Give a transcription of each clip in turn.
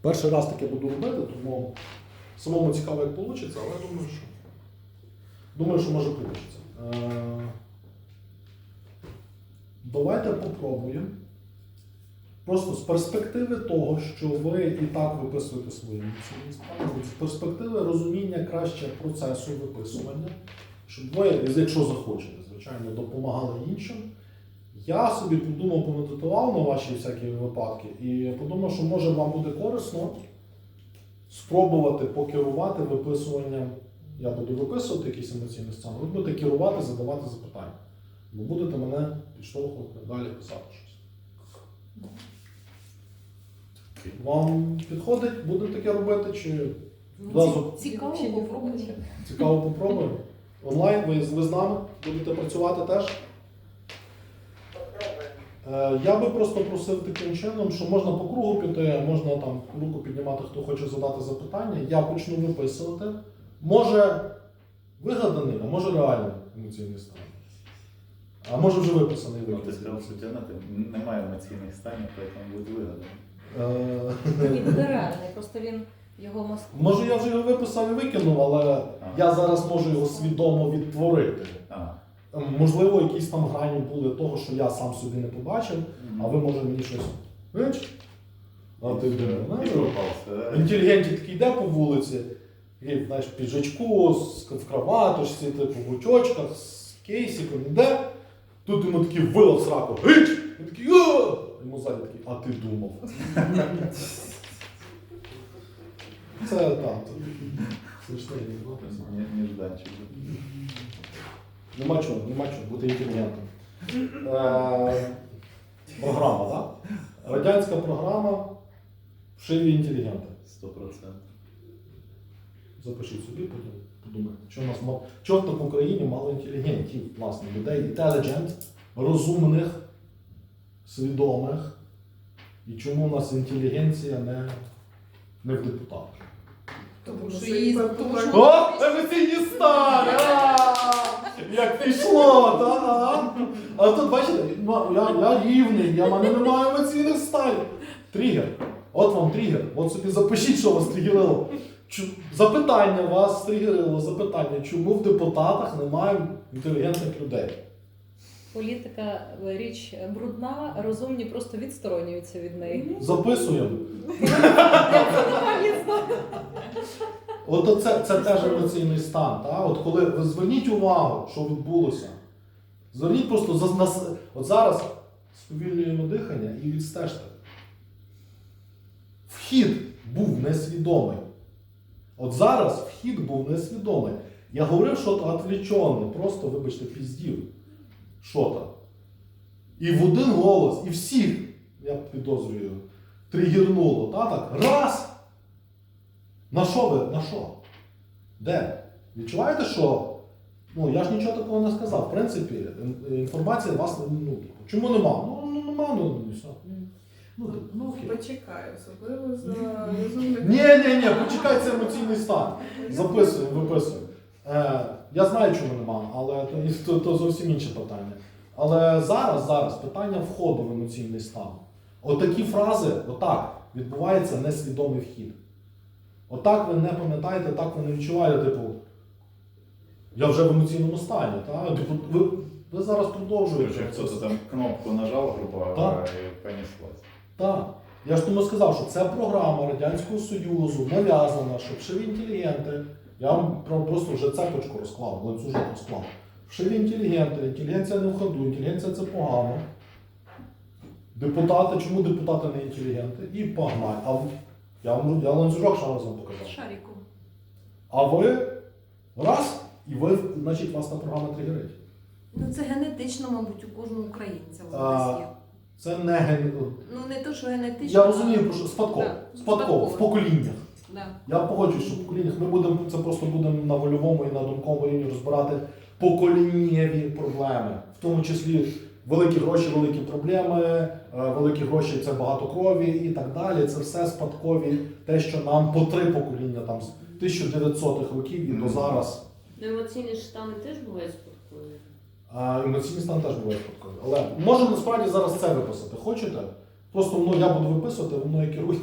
Перший раз таке буду робити, тому самому цікаво, як вийде, але я думаю, що думаю, що може вийде. Давайте попробуємо. Просто з перспективи того, що ви і так виписуєте свої емоційні з перспективи розуміння краще процесу виписування, щоб ви, якщо захочете, звичайно, допомагали іншим. Я собі подумав, помедитував на ваші всякі випадки і подумав, що може вам буде корисно спробувати покерувати виписуванням. Я буду виписувати якісь емоційні стани, ви будете керувати, задавати запитання. Бо будете мене підштовхувати далі писати щось. Вам підходить, будемо таке робити, чи Зразу. Цікаво попробувати. цікаво попробуємо? Онлайн, ви, ви з нами будете працювати теж? Е, Я би просто просив таким чином, що можна по кругу піти, можна там руку піднімати, хто хоче задати запитання. Я почну виписувати. Може вигаданий, а може реальний емоційний стан. А може вже виписаний Ну, ти сказав, що Тетяна, немає емоційних станів, тому буде вигадано. Е, Ні, буде реальний, просто він його мозку. Може я вже його виписав і викинув, але я зараз можу його свідомо відтворити. Можливо, якісь там грані були того, що я сам собі не побачив, а ви може мені щось. Вич? А ти І знаєш, попався. такий йде по вулиці, знаєш, в піджачку, в кроваточці, типу, в очочках, з кейсиком іде. Тут йому такий вилов сраку. Гич! Він такий, о! Йому ззаді такий, а ти думав. Це так. Смішний. Ні- Нежданчик. Нема чого, нема чого, бути інтелігентом. Е, програма, так? Радянська програма вшиві інтелігенти. Сто процентів. Запишіть собі, потім подумайте, що у нас мало. Чого в Україні мало інтелігентів, власне, людей intelligent, розумних, свідомих. І чому у нас інтелігенція не, не в депутатах? Тому що її- її тому що- О, емоційні стани! А! Як пішло, так? А тут бачите, я, я рівний, я в мене немає емоційних станів. Тригер. От вам тригер. От собі запишіть, що вас тригерило. Чу- Запитання вас тригерило, запитання, чому в депутатах немає інтелігентних людей? Політика е, річ брудна, розумні просто відсторонюються від неї. Записуємо. Це? От оце, це теж емоційний стан. Та? От коли зверніть увагу, що відбулося. Зверніть просто за нас. От зараз сповільнюємо дихання і відстежте. Вхід був несвідомий. От зараз вхід був несвідомий. Я говорив, що то отвлечене, просто, вибачте, піздів. Що там? І в один голос, і всіх, я підозрюю, тригернуло. Та, так? Раз! На що ви? На що? Де? Відчуваєте, що? Ну, я ж нічого такого не сказав. В принципі, інформація вас не. Ну, чому нема? Ну, ну нема, ну і все. Ну, ну окей. Почекай, особливо за розумних. Ні, ні, ні, почекай, це емоційний стан. Записуємо, виписуємо. Е, я знаю, чому нема, але то, то, то зовсім інше питання. Але зараз, зараз питання входу в емоційний стан. Отакі фрази, отак, відбувається несвідомий вхід. Отак ви не пам'ятаєте, так ви не відчуваєте, типу, я вже в емоційному стані. Та? Типу, ви, ви зараз продовжуєте. Короче, хто-то там кнопку нажав, грубо говоря, і понеслась. Так. Я ж тому сказав, що це програма Радянського Союзу, нав'язана, що вшиві інтелігенти. Я вам просто вже цепочку розклав, ланцюжок розклав. Вшиві інтелігенти, інтелігенція не в ходу, інтелігенція це погано. Депутати, чому депутати не інтелігенти? І погнали. Я вам я ланцюжок ще вам показав. Шаріку. А ви раз, і ви, значить, вас та програма тригерить. Ну це генетично, мабуть, у кожного українця у нас є. Це не ген... Ну не то, що генетично. Я розумію, про що спадково. Спадково, спадково. в поколіннях. Да. Я погоджуюсь, що в поколіннях ми будемо це просто будемо на вольовому і на думковому рівні розбирати поколіннєві проблеми, в тому числі великі гроші, великі проблеми, е, великі гроші це багато крові і так далі. Це все спадкові, те, що нам по три покоління там з 1900-х років і до зараз. Ну, емоційні штани теж бувають спадкові. А емоційний стан теж буває спадковий. Але можемо насправді зараз це виписати. Хочете? Просто воно я буду виписувати, воно і керує.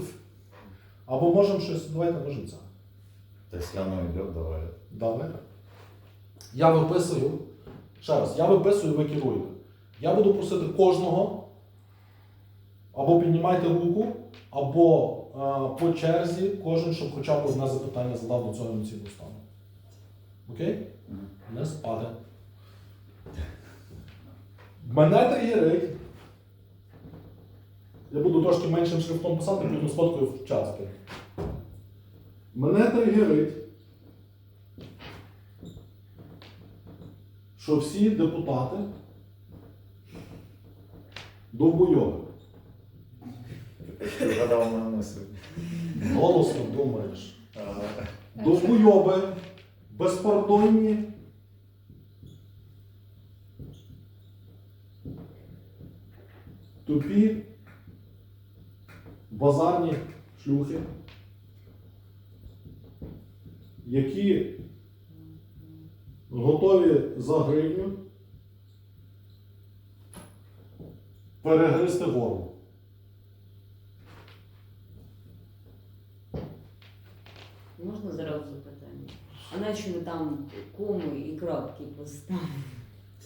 Або можемо щось, давайте ножицями. То есть оно идет, давай. Давайте. Я виписую. Ще раз, я виписую, ви керуєте. Я буду просити кожного або піднімайте руку, або е, по черзі кожен, щоб хоча б одне запитання задав до цього емоційного стану. Окей? Не спаде. Мене тригерить. Я буду трошки меншим шрифтом писати, потім сфоткаю в чат. скину. Мене тригерить, що всі депутати довбойови. Ты угадал мою мысль. Голосно думаєш. А, Довбойоби, безпардонні. Тупі, базарні шлюхи, які готові за гривню перегризти горло. Можна зразу запитання? А нащо ми там коми і крапки поставили?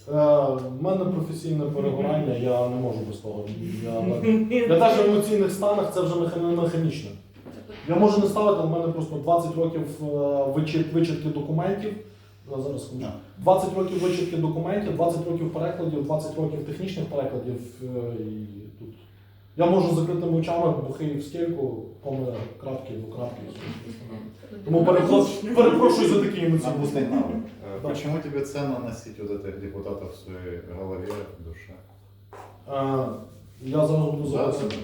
Е, в мене професійне перегорання, я не можу без того. Я, я теж в емоційних станах це вже механічно. Я можу не ставити, але в мене просто 20 років е, вичит, вичитки документів. Я зараз скажу. 20 років вичитки документів, 20 років перекладів, 20 років технічних перекладів. е, І тут. Я можу з закритими очами бухий в стільку, коми крапки, двокрапки. і все остальне. Тому перепро- перепрошую за такий емоційний Набутый стан. навык. Э, Да. Почему тебе ценно носить вот этих депутатов в своей голове, душе? Е, Я зараз буду записувати.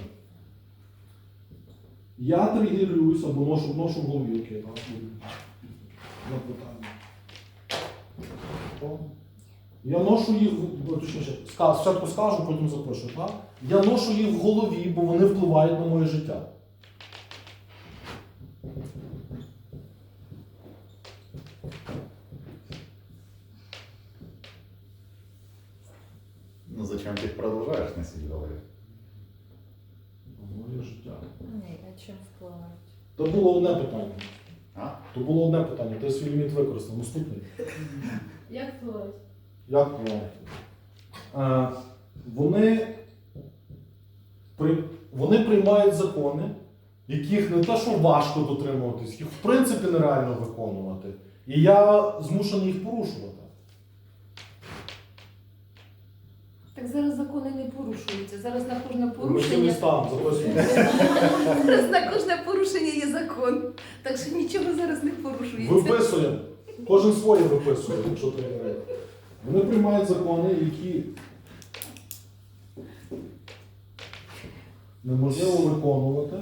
Я тригерююсь або ношу, ношу в голові, окей, так. На питання. О. Я ношу їх, точніше, спочатку скажу, потім запишу, так? Я ношу їх в голові, бо вони впливають на моє життя. Ну зачем ты их продолжаешь носить в голове? Моє життя. Ні, а чим впливають? То було одне питання. А? То було одне питання, ти свій ліміт використав. Наступний. Як впливають? Як воно? Е, вони, при, вони приймають закони, яких не те, що важко дотримуватись, їх в принципі нереально виконувати. І я змушений їх порушувати. Так зараз закони не порушуються. Зараз на кожне Емоційний порушення. записуємо. Зараз на кожне порушення є закон. Так що нічого зараз не порушується. Виписуємо. Кожен своє виписує, якщо треба. Вони приймають закони, які неможливо виконувати.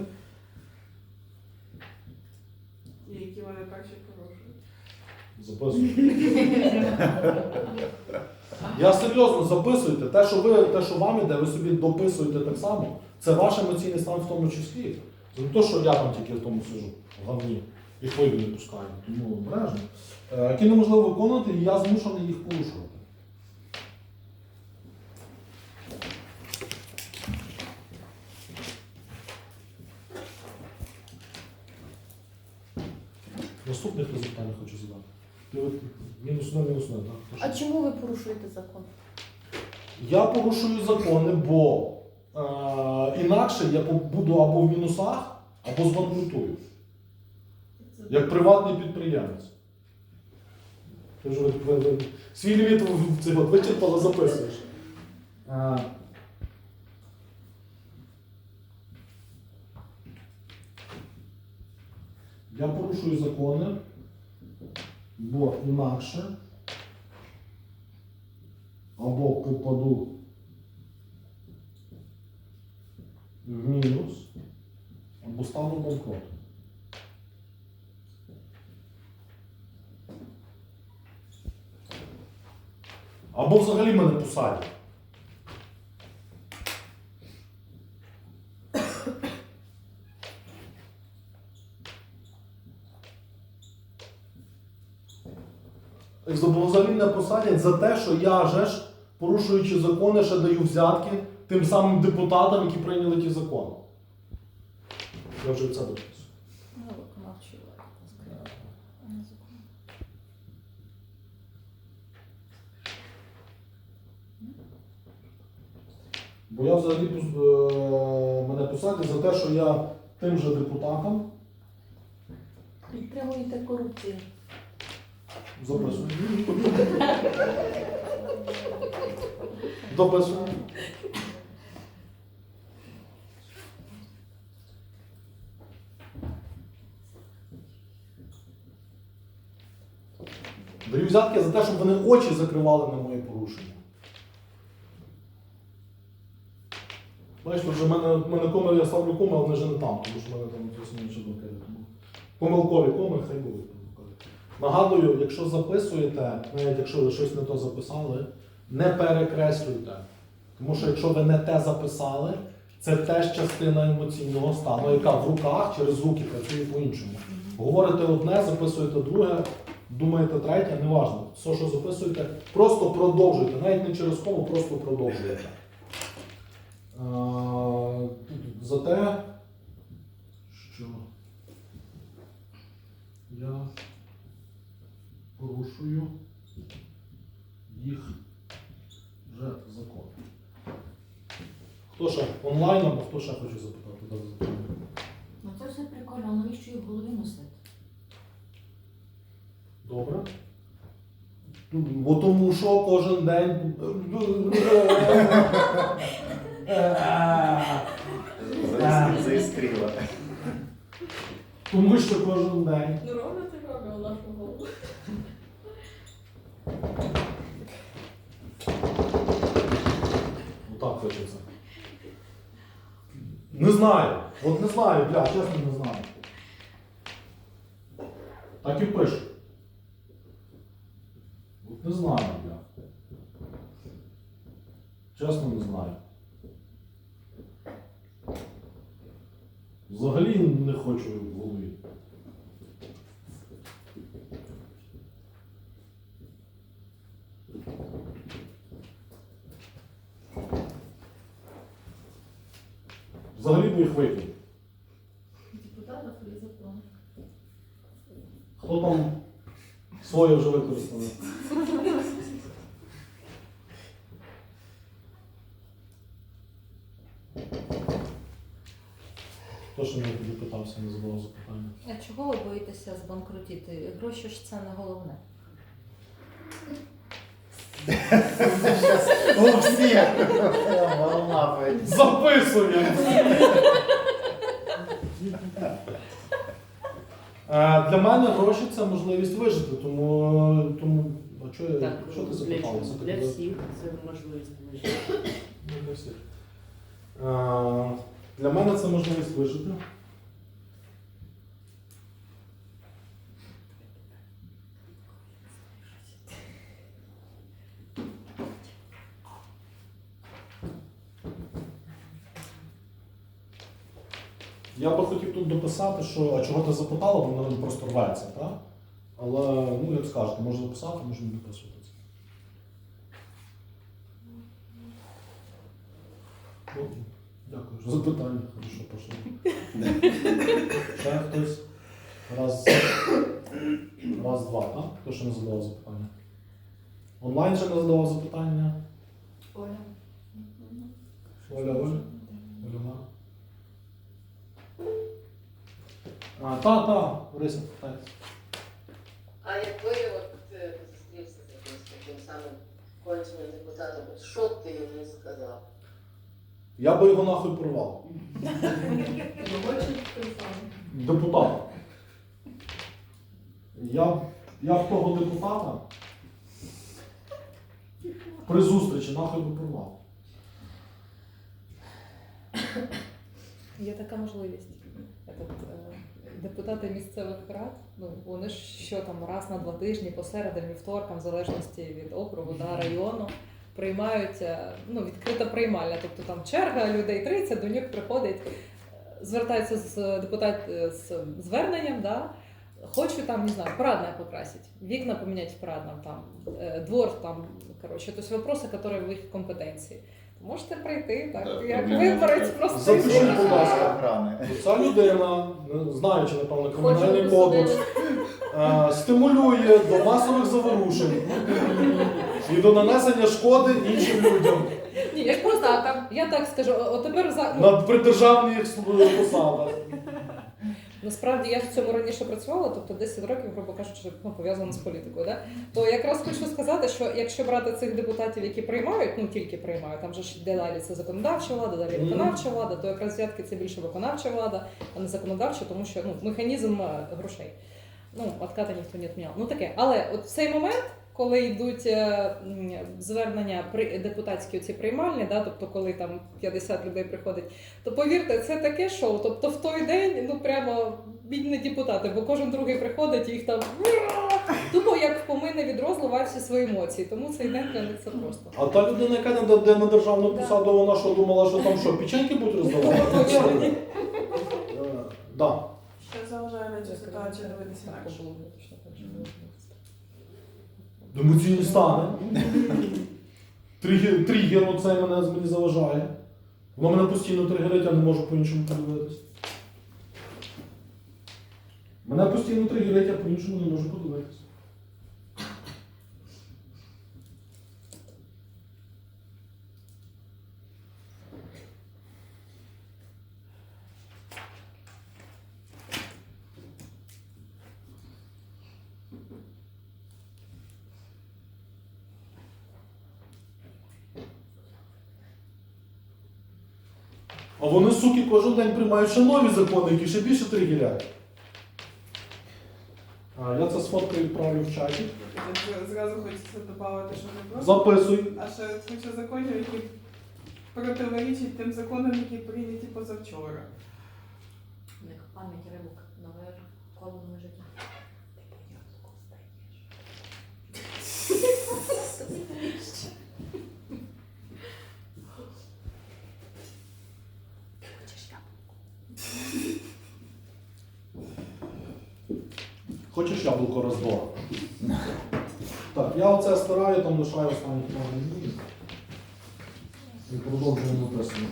Які вони перші порушують? Записуйте. Я серйозно записуйте. Те, що ви, те, що вам іде, ви собі дописуєте так само. Це ваш емоційний стан в тому числі. Не те, що я там тільки в тому сижу, в говні, і хвилю не пускаю. Тому обережно. Е, Які неможливо виконувати, і я змушений їх порушувати. Наступне хто запитання хочу задати. Мінус одне, мінус одне, так? А чому ви порушуєте закон? Я порушую закони, бо е, інакше я буду або в мінусах, або збанкрутую. Як приватний підприємець. Свій ліміт вичерпало записуєш. Я порушую закони, бо інакше або попаду в мінус, або стану банкротом. Або взагалі мене посадять. Взагалі мене посадять за те, що я же ж, порушуючи закони, ще даю взятки тим самим депутатам, які прийняли ті закони. Я вже це дописую. Бо я взагалі е, мене посадять за те, що я тим же депутатам Підтримуєте корупцію. записую. Дописую. Даю взятки за те, щоб вони очі закривали на моє порушення. Бачите, вже в мене, в мене коми, я ставлю коми, а вони вже не там, тому що в мене там зовсім інші думки. Помилкові коми, хай будуть помилкові. Нагадую, якщо записуєте, навіть якщо ви щось не то записали, не перекреслюйте. Тому що якщо ви не те записали, це теж частина емоційного стану, яка в руках через руки працює по-іншому. Говорите одне, записуєте друге, думаєте третє, неважно. Все, що записуєте, просто продовжуйте. Навіть не через кому, просто продовжуєте. Е, За те, що я порушую їх вже закон. Хто ще онлайн або хто ще хоче запитати? Ну це все прикольно, але навіщо їх в голові носити? Добре. Бо тому що кожен день. Заіс- Заіскріла. Тому що кожен день. Ну ровно ти робив нашу голову. Отак хочеться. Не знаю. От не знаю, бля, чесно не знаю. Так і пишу. От не знаю, бля. Чесно не знаю. Взагалі не хочу в голові. Взагалі б їх викинь. Депутата твої закони. Хто там своє вже використали? Хто ще мене тоді питався, не задавав запитання? А чого ви боїтеся збанкрутіти? Гроші ж це не головне. У всіх! Волна. Записуємо! Е, Для мене гроші це можливість вижити, тому. тому а що, я- Так, що ти для, запиталася? чого? для всіх це можливість вижити. Ну, для всіх. Е, Для мене це можливість вижити. Я би хотів тут дописати, що а чого ти запитала, бо мене просто рветься, так? Але, ну, як скажете, можна записати, можна не дописувати. Ну, Дякую запитання. Хорошо, пішло. Ще хтось? Раз, раз, два, так? Хто ще не задавав запитання? Онлайн ще не задавав запитання? Оля. Оля, Оля? Оля, ма? А, та, та, Орися, питає. А якби от ти зустрівся з якимось таким самим конченим депутатом, от що ти йому сказав? Я би його нахуй порвав. Депутата. Я, я б того депутата при зустрічі нахуй би порвав. Є така можливість. Е, депутати місцевих рад, ну вони ж що там раз на два тижні, по середам, вівторкам, в залежності від округу, да, району, приймають е, ну, відкрита приймальня. Тобто там черга людей 30, до них приходить, звертаються з депутат е, з зверненням, да, хочу там, не знаю, парадное покрасить, вікна поміняти в парадном, там, е, двор там, короче, то есть вопросы, которые в їх компетенції. Можете прийти, так, Так, як виборець просто. Запишіть, будь ласка. Охрани. Ця людина, знаючи, напевно, кримінальний Хочу кодекс, е, стимулює до масових заворушень і до нанесення шкоди іншим людям. Ні, я ж просто так, я так скажу. От тепер за ну, На придержавних слу- посадах. Насправді я в цьому раніше працювала, тобто 10 років, грубо кажучи, ну, пов'язано з політикою. Да? То якраз хочу сказати, що якщо брати цих депутатів, які приймають, ну тільки приймають, там же ж йде далі це законодавча влада, далі Мгм. виконавча влада, то якраз взятки це більше виконавча влада, а не законодавча, тому що ну, механізм е, грошей. Ну, отката ніхто не відміняв. Ну таке. Але от в цей момент, коли йдуть е, звернення при депутатські оці приймальні, да, тобто коли там 50 людей приходить, то повірте, це таке шоу. Тобто в той день ну прямо бідні депутати, бо кожен другий приходить і їх там тупо як в помине відро зливає всі свої емоції. Тому цей день для них це просто. А та людина, яка не йде на державну посаду, вона що думала, що там що, печеньки будуть роздавати? Е, Да. Що заважає на цю ситуацію дивитися інакше? Емоційні стани. Тригер, тригер оцей мене мені заважає. Воно мене постійно тригерить, я не можу по-іншому подивитися. Мене постійно тригерить, я по-іншому не можу подивитися. А вони, суки, кожен день приймають ще нові закони, які ще більше тригерять. А, я це сфоткаю і відправлю в чаті. Зразу хочеться додати, що не просто, Записуй. а ще куча законів, які противорічать тим законам, які прийняті позавчора. У них пам'ять рибок нове коло життя. Хочеш яблуко роздора? Так, я оце стираю, там лишаю останні кроки. І продовжуємо написано.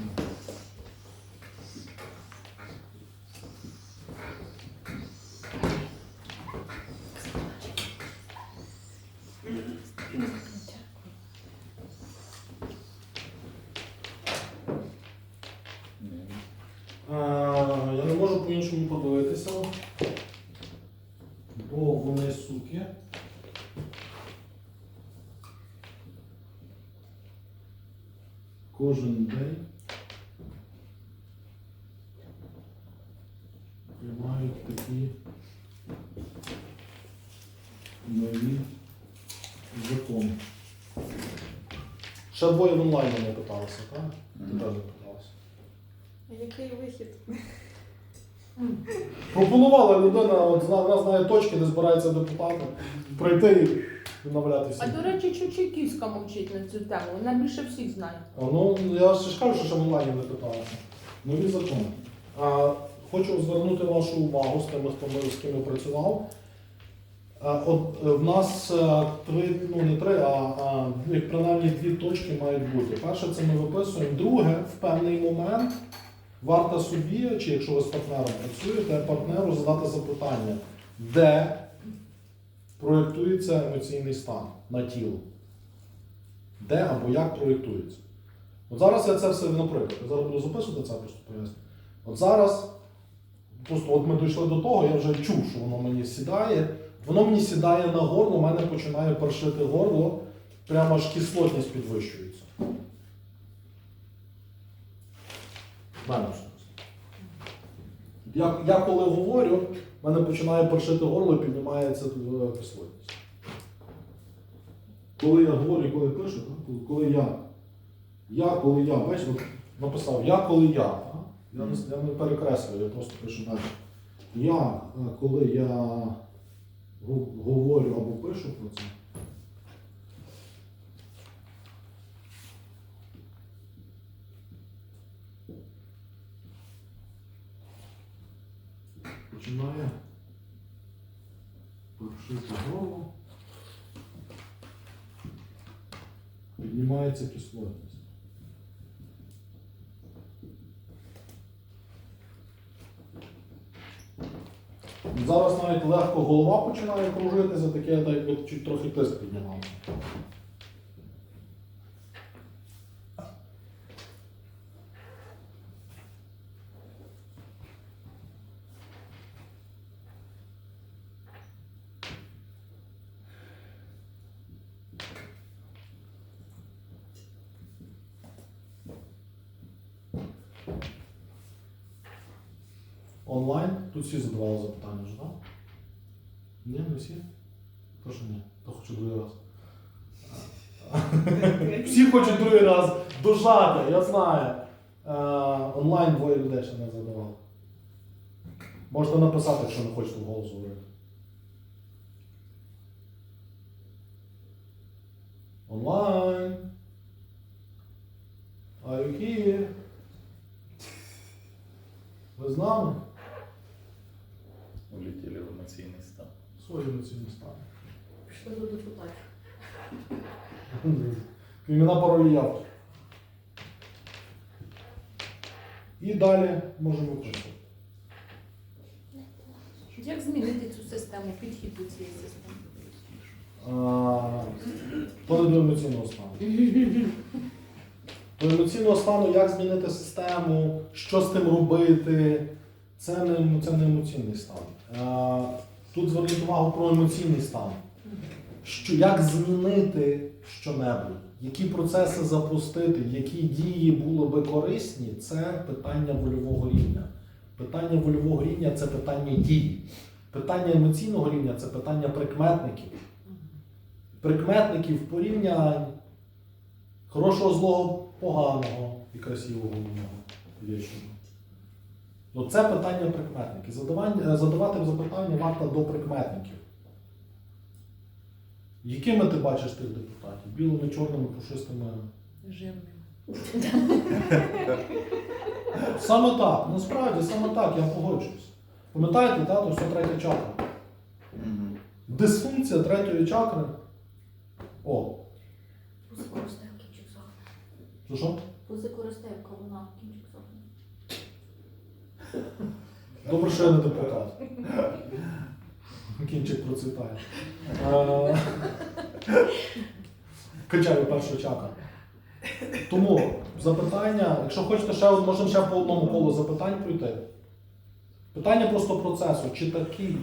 Е, Я не можу по-іншому подивитися. Бо вони суки. Кожен день приймають такі нові закони. Ще двоє в онлайні не питалися, так? Ти теж не питалася. Який вихід? Пропонувала людина, от вона знає точки, де збираються депутати, прийти і наваляти А до речі, Чучиківська мовчить на цю тему. Вона більше всіх знає. А, Ну, я ще ж кажу, що онлайні не питалася. Нові закони. А, хочу звернути вашу увагу з тими, хто ми з ким я працював. А, от е, в нас е, три, ну не три, а, а як принаймні дві точки мають бути. Перше, це ми виписуємо. Друге, в певний момент варто собі, чи якщо ви з партнером працюєте, партнеру задати запитання, де проєктується емоційний стан на тіло. Де або як проєктується. От зараз я це все, наприклад, я зараз буду записувати це, просто поясню. От зараз, просто от ми дійшли до того, я вже чув, що воно мені сідає. Воно мені сідає на горло, у мене починає першити горло, прямо аж кислотність підвищується. В. Я, я коли говорю, в мене починає першити горло і піднімається е, кислотність. Коли я говорю, коли пишу, коли- я. Я, коли я, бачиш, написав я, коли я. Я не, я не перекреслюю, я просто пишу далі. Я, е, коли я говорю або пишу про це. Починає першити голову. Піднімається кислотність. Зараз навіть легко голова починає кружитися, таке так якби трохи тиск піднімався. онлайн. Тут всі задавали запитання вже, так? Ні, не всі? То що ні, то хочу другий раз. Всі хочуть другий раз дожати, я знаю. Е, онлайн двоє людей ще не задавали. Можете написати, якщо не хочете вголос говорити. Онлайн. Are you here? Ви з нами? Улетіли в емоційний стан. Свої емоційні стани. Пішли до депутатів. Імена паролі явки. І далі можемо виписувати. Як змінити цю систему, підхід до цієї системи? А, до емоційного стану. До емоційного стану, як змінити систему, що з тим робити, це не, це не емоційний стан. А, Тут зверніть увагу про емоційний стан. Що, як змінити що-небудь, які процеси запустити, які дії були би корисні, це питання вольового рівня. Питання вольового рівня це питання дій. Питання емоційного рівня це питання прикметників прикметників порівнянь хорошого, злого, поганого і красивого умного, вічного. Ну, це питання прикметників. Задавати запитання варто до прикметників. Якими ти бачиш тих депутатів? Білими, чорними, пушистими. Жирним. Саме так, насправді саме так, я погоджуюсь. Пам'ятаєте, та, то все третя чакра. Дисфункція третьої чакри. О, кінчик сохне. що сохне. Добре, що я не депутат. Кінчик процвітає. Е, Качаю першу чака. Тому запитання, якщо хочете ще можемо ще по одному колу запитань пройти. Питання просто процесу. Чи такий,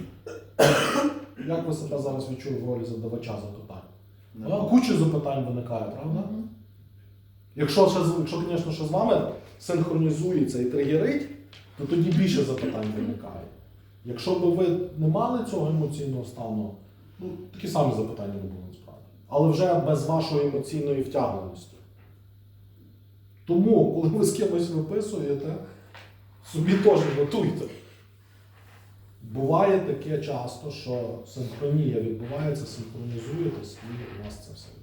як ви себе зараз відчули в ролі задавача запитань? А, куча запитань виникає, правда? Якщо, ще, з- якщо, звісно, ще з вами синхронізується і тригерить, то тоді більше запитань виникає. Якщо б ви не мали цього емоційного стану, ну, такі самі запитання не було насправді. Але вже без вашої емоційної втягненості. Тому, коли ви з кимось виписуєте, собі теж готуйте. Буває таке часто, що синхронія відбувається, синхронізуєтесь і у вас це все.